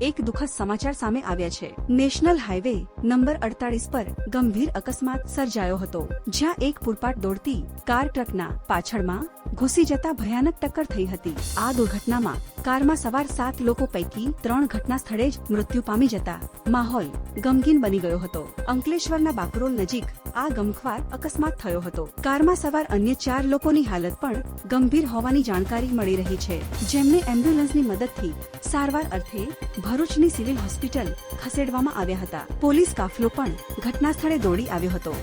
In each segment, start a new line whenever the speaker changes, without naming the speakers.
એક દુઃખદ સમાચાર સામે આવ્યા છે. નેશનલ હાઈવે નંબર અડતાલીસ પર ગંભીર અકસ્માત સર્જાયો હતો, જ્યાં એક પૂરપાટ દોડતી કાર ટ્રકના પાછળમાં ઘૂસી જતા ભયાનક ટક્કર થઈ હતી. આ દુર્ઘટનામાં કારમાં સવાર સાત લોકો પૈકી ત્રણ ઘટના સ્થળે જ મૃત્યુ પામી જતા માહોલ ગમગીન બની ગયો હતો. અંકલેશ્વરના બાકરોલ નજીક આ ગમખ્વાર અકસ્માત થયો હતો. કારમાં સવાર અન્ય ચાર લોકોની હાલત પણ ગંભીર હોવાની જાણકારી મળી રહી છે. જેમને એમ્બ્યુલન્સની મદદથી સારવાર અર્થે ભરૂચની સિવિલ હોસ્પિટલ ખસેડવામાં આવ્યા હતા. પોલીસ કાફલો પણ ઘટના સ્થળે દોડી આવ્યો હતો.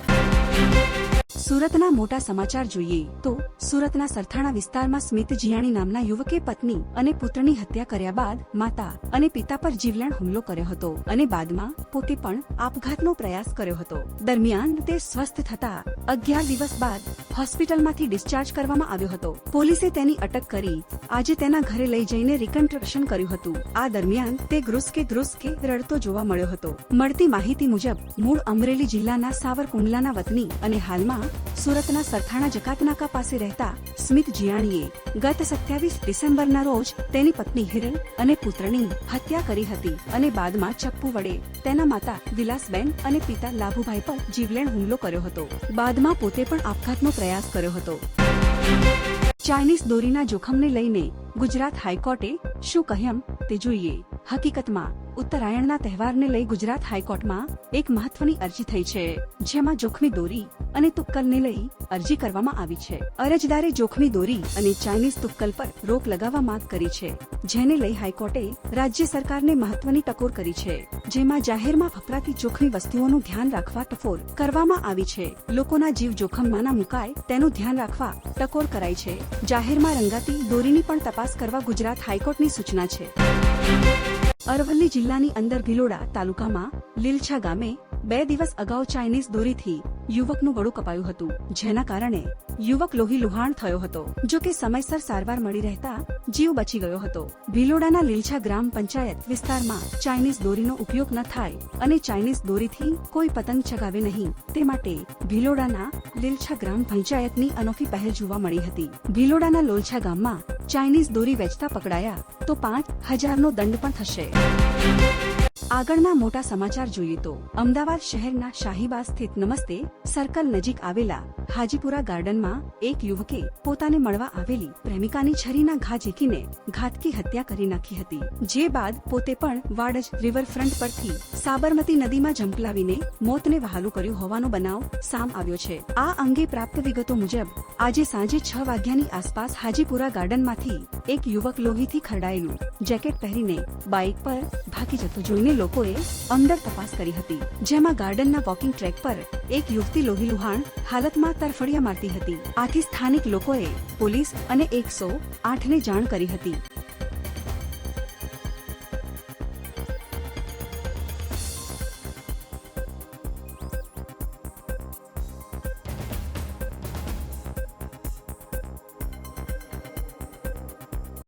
સુરતના મોટા સમાચાર જોઈએ તો સુરતના સરથાણા વિસ્તારમાં સ્મિત જીયાણી નામના યુવકે પત્ની અને પુત્રની હત્યા કર્યા બાદ માતા અને પિતા પર જીવલેણ હુમલો કર્યો હતો અને બાદમાં પોતે પણ આપઘાતનો પ્રયાસ કર્યો હતો. દરમિયાન તે સ્વસ્થ થતા અગિયાર દિવસ બાદ હોસ્પિટલમાંથી ડિસ્ચાર્જ કરવામાં આવ્યો હતો. પોલીસે તેની અટક કરી આજે તેના ઘરે લઈ જઈને રિકન્સ્ટ્રક્શન કર્યું હતું. આ દરમિયાન તે ગ્રુસકે ગ્રુસકે રડતો જોવા મળ્યો હતો. મળતી માહિતી મુજબ, મૂળ અમરેલી જિલ્લાના સાવરકુંડલાના વતની અને હાલમાં સુરતના સરથાણા જકાતનાકા પાસે રહેતા સ્મિત જીયાણીએ ગત સત્યાવીસ ડિસેમ્બરના રોજ તેની પત્ની હિરલ અને પુત્રની હત્યા કરી હતી અને બાદમાં ચપ્પુ વડે તેના માતા વિલાસબેન અને પિતા લાભુભાઈ પર જીવલેણ હુમલો કર્યો હતો. બાદમાં પોતે પણ આપઘાતનો પ્રયાસ કર્યો હતો. ચાઇનીઝ દોરીના જોખમને લઈને ગુજરાત હાઈકોર્ટે શું કહ્યું તે જોઈએ. હકીકતમાં, ઉત્તરાયણના તહેવારને લઈ ગુજરાત હાઈકોર્ટમાં એક મહત્વની અરજી થઈ છે, જેમાં જોખમી દોરી અને તુક્કલને લઈ અરજી કરવામાં આવી છે. અરજદારે જોખમી દોરી અને ચાઇનીઝ તુક્કલ પર રોક લગાવવા માંગ કરી છે, જેને લઈ હાઈકોર્ટે રાજ્ય સરકારને મહત્વની ટકોર કરી છે, જેમાં જાહેરમાં વપરાતી જોખમી વસ્તુઓનું ધ્યાન રાખવા ટકોર કરવામાં આવી છે. લોકોના જીવ જોખમમાં ના મુકાય તેનું ધ્યાન રાખવા ટકોર કરાઈ છે. જાહેરમાં રંગાતી દોરીની પણ તપાસ કરવા ગુજરાત હાઈકોર્ટની સૂચના છે. અરવલ્લી જિલ્લાની અંદર ભિલોડા તાલુકામાં લીલછા ગામે બે દિવસ અગાઉ ચાઇનીઝ દોરીથી યુવકનું ગળું કપાયું હતું, જેના કારણે યુવક લોહી લુહાણ થયો હતો. જો કે સમયસર સારવાર મળી રહેતા જીવ બચી ગયો હતો. ભિલોડાના લીલછા ગ્રામ પંચાયત વિસ્તારમાં ચાઇનીઝ દોરીનો ઉપયોગ ન થાય અને ચાઇનીઝ દોરીથી કોઈ પતંગ ચગાવે નહીં. તે માટે ભિલોડાના લીલછા ગ્રામ પંચાયતની અનોખી પહેલ જોવા મળી હતી. ભિલોડાના લોલછા ગામમાં ચાઇનીઝ દોરી વેચતા પકડાયા તો પાંચ હજારનો દંડ પણ થશે. આગળના મોટા સમાચાર જોઈએ તો અમદાવાદ શહેરના શાહીબાગ સ્થિત નમસ્તે સર્કલ નજીક આવેલા હાજીપુરા ગાર્ડનમાં એક યુવકે પોતાને મળવા આવેલી પ્રેમિકાની છરીના ઘા ઝીકીને ઘાતકી હત્યા કરી નાખી હતી. જે બાદ પોતે પણ વાડજ રિવરફ્રન્ટ પરથી સાબરમતી નદીમાં ઝંપલાવીને મોતને વહાલું કર્યું હોવાનો બનાવ સામ આવ્યો છે. આ અંગે પ્રાપ્ત વિગતો મુજબ, આજે સાંજે છ વાગ્યાની આસપાસ હાજીપુરા ગાર્ડનમાંથી એક યુવક લોહીથી ખરડાયેલું જેકેટ પહેરીને બાઇક પર ભાગી જતો જોઈને લોકોએ અંદર તપાસ કરી હતી, જેમાં ગાર્ડનના વોકિંગ ટ્રેક પર એક યુવતી લોહી લુહાણ હાલતમાં તરફડિયા મારતી હતી. આથી સ્થાનિક લોકોએ પોલીસ અને એકસો આઠને જાણ કરી હતી.